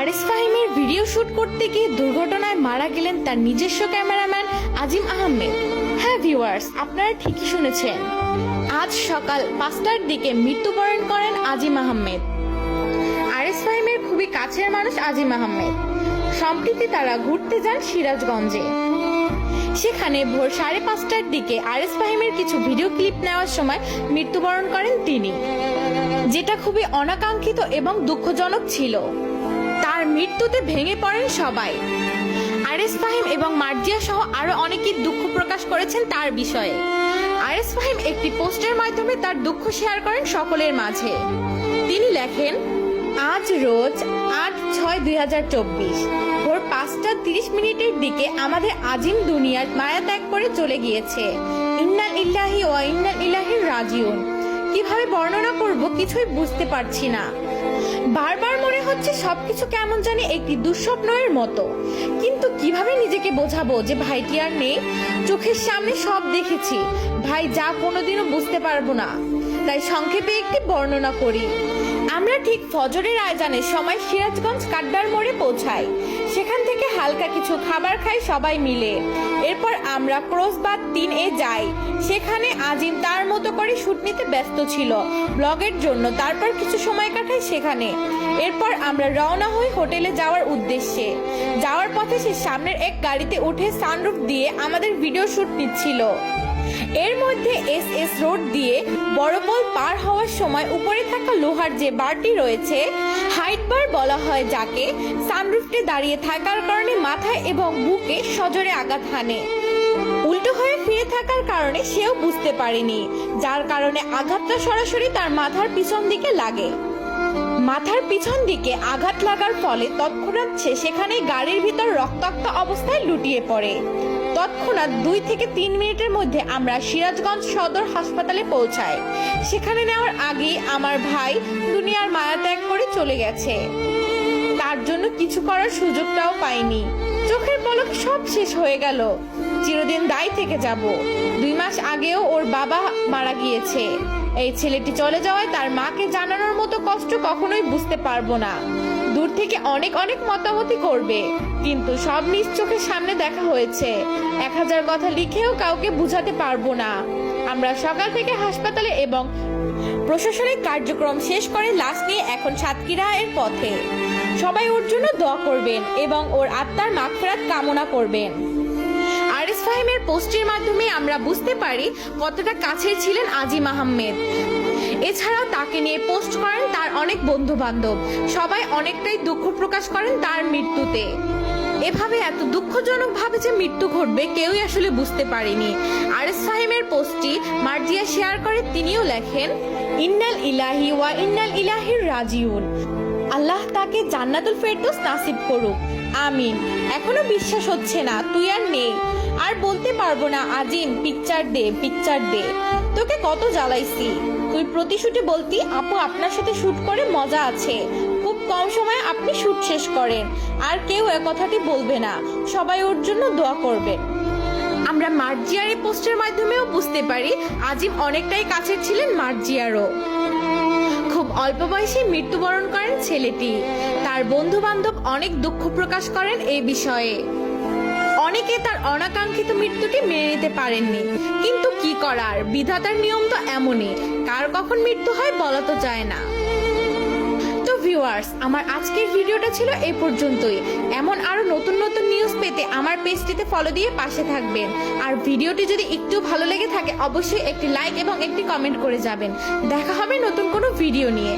Aris ফাহিমের video shoot করতে গিয়ে দুর্ঘটনায় মারা গেলেন তার নিজস্ব ক্যামেরাম্যান আজিম আহমেদ। হ্যাঁ ভিউয়ার্স, আপনারা ঠিকই শুনেছেন। আজ সকাল পাঁচটার দিকে মৃত্যুবরণ করেন আজিম আহমেদ। আরেস ফাহিমের খুবই কাছের মানুষ আজিম আহমেদ। সম্প্রতি তারা ঘুরতে যান সিরাজগঞ্জে। সেখানে ভোর সাড়ে পাঁচটার দিকে আরএস ফাহিমের কিছু ভিডিও ক্লিপ নেওয়ার সময় মৃত্যুবরণ করেন তিনি, যেটা খুবই অনাকাঙ্ক্ষিত এবং দুঃখজনক ছিল। তার মৃত্যুতে ভেঙে পড়েন সবাই। আরেস ফাহিম এবং মার্জিয়া সহ আরও অনেকেই দুঃখ প্রকাশ করেছেন তার বিষয়ে। আরেস ফাহিম একটি পোস্টের মাধ্যমে তার দুঃখ শেয়ার করেন সকলের মাঝে। তিনি লেখেন, আজ রোজ আট ছয় দুই হাজার চব্বিশ, ভোর পাঁচটা তিরিশ মিনিটের দিকে আমাদের আজিম দুনিয়ার মায়া ত্যাগ করে চলে গিয়েছে। ইন্নাল ইল্লাহি ও ইন্নাল ইলাহির রাজিউন। কীভাবে বর্ণনা করব কিছুই বুঝতে পারছি না। বারবার মনে হচ্ছে সবকিছু কেমন জানি একটি দুঃস্বপ্নের মতো। কিন্তু কীভাবে নিজেকে বোঝাবো যে ভাইটি আর নেই? চোখের সামনে সব দেখেছি। ভাই যা কোনোদিনও বুঝতে পারব না। তাই সংক্ষেপে একটি বর্ণনা করি। আমরা ঠিক ফজরের আয়োজনের সময় সিরাজগঞ্জ কাড্ডার মোড়ে পৌঁছাই। সেখান থেকে হালকা কিছু খাবার খাই সবাই মিলে। এরপর আমরা ক্রসবাদ তিন এ যাই। সেখানে আজিম তার মতো করে শুট নিতে ব্যস্ত ছিল। ব্লগের জন্য তারপর কিছু সময় কাটাই সেখানে। এরপর আমরা রওনা হই হোটেলে যাওয়ার উদ্দেশ্যে। যাওয়ার পথে সে সামনের এক গাড়িতে উঠে সানরুফ দিয়ে আমাদের ভিডিও শুট নিচ্ছিল। এর মধ্যে এস এস রোড দিয়ে বড়পোল পার হওয়ার সময় উপরে থাকা লোহার যে বারটি রয়েছে, হাইট বার বলা হয় যাকে, সানরুফটে দাঁড়িয়ে থাকার কারণে মাথায় এবং বুকে সজোরে আঘাত হানে। উল্টো হয়ে ফিরে থাকার কারণে সেও বুঝতে পারেনি, যার কারণে আঘাতটা সরাসরি তার মাথার পিছন দিকে লাগে। মাথার পিছন দিকে আঘাত লাগার ফলে তৎক্ষণাৎ সে সেখানে গাড়ির ভিতর রক্তাক্ত অবস্থায় লুটিয়ে পড়ে। তৎক্ষণাৎ দুই থেকে তিন মিনিটের মধ্যে আমরা সিরাজগঞ্জ সদর হাসপাতালে পৌঁছাই। সেখানে নেওয়ার আগেই আমার ভাই দুনিয়ার মায়া ত্যাগ করে চলে গেছে। তার জন্য কিছু করার সুযোগটাও পাইনি। চোখের পলক সব শেষ হয়ে গেল। চিরদিন দায় থেকে যাব। দুই মাস আগেও ওর বাবা মারা গিয়েছে। এই ছেলেটি চলে যাওয়ায় তার মাকে জানানোর মতো কষ্ট কখনোই বুঝতে পারব না। দূর থেকে অনেক অনেক মতামতি করবে। কিন্তু সব নিজ চোখের সামনে দেখা হয়েছে। এক হাজার কথা লিখেও কাউকে বুঝাতে পারব না। আমরা সকাল থেকে হাসপাতালে এবং প্রশাসনিক কার্যক্রম শেষ করে লাশ নিয়ে এখন সাতক্ষীরা এর পথে। সবাই ওর জন্য দোয়া করবেন এবং ওর আত্মার মাগফিরাত কামনা করবেন। আরিস ফাহিমের পোস্টের মাধ্যমে আমরা বুঝতে পারি কতটা কাছের ছিলেন আজিম আহমেদ। এছাড়াও তাকে নিয়ে পোস্ট করেন তার অনেক বন্ধু বান্ধব সবাই অনেকটাই দুঃখ প্রকাশ করেন তার মৃত্যুতে। এভাবে এত দুঃখজনক ভাবে যে মৃত্যু ঘটবে কেউই আসলে বুঝতে পারেনি। আরিস ফাহিমের পোস্টটি মার্জিয়া শেয়ার করে তিনিও লেখেন, ইন্নাল ইলাহি ওয়া ইন্নাল ইলাহির রাজিউন। আল্লাহ তাকে জান্নাতুল ফেরদৌস নাসিব করুক। আমিন। এখনও বিশ্বাস হচ্ছে না, তুই আর নেই। আর বলতে পারব না, আজিম পিকচার দে পিকচার দে। তোকে কত জ্বালাইছি। তুই প্রতি শুটে বলতি, আপু, আপনার সাথে শুট করে মজা আছে। খুব কম সময়ে আপনি শুট শেষ করেন। আর কেউ এ কথাটি বলবে না। সবাই ওর জন্য দোয়া করবে। আমরা মার্জিয়ার এই পোস্টের মাধ্যমেও বুঝতে পারি, আজিম অনেকটাই কাছের ছিলেন মার্জিয়ারও। খুব অল্প বয়সে মৃত্যুবরণ করেন ছেলেটি। তার বন্ধু বান্ধব অনেক দুঃখ প্রকাশ করেন এই বিষয়ে। অনেকে তার অনাকাঙ্ক্ষিত মৃত্যুটি মেনে নিতে পারেননি। কিন্তু কি করার? বিধাতার নিয়ম তো এমনই, কার কখন মৃত্যু হয় বলা তো যায় না। তো ভিউয়ার্স আমার আজকের ভিডিওটা ছিল এই পর্যন্তই। এমন আরও নতুন নতুন নিউজ পেতে আমার পেজটিতে ফলো দিয়ে পাশে থাকবেন। আর ভিডিওটি যদি একটু ভালো লেগে থাকে, অবশ্যই একটি লাইক এবং একটি কমেন্ট করে যাবেন। দেখা হবে নতুন কোনো ভিডিও নিয়ে।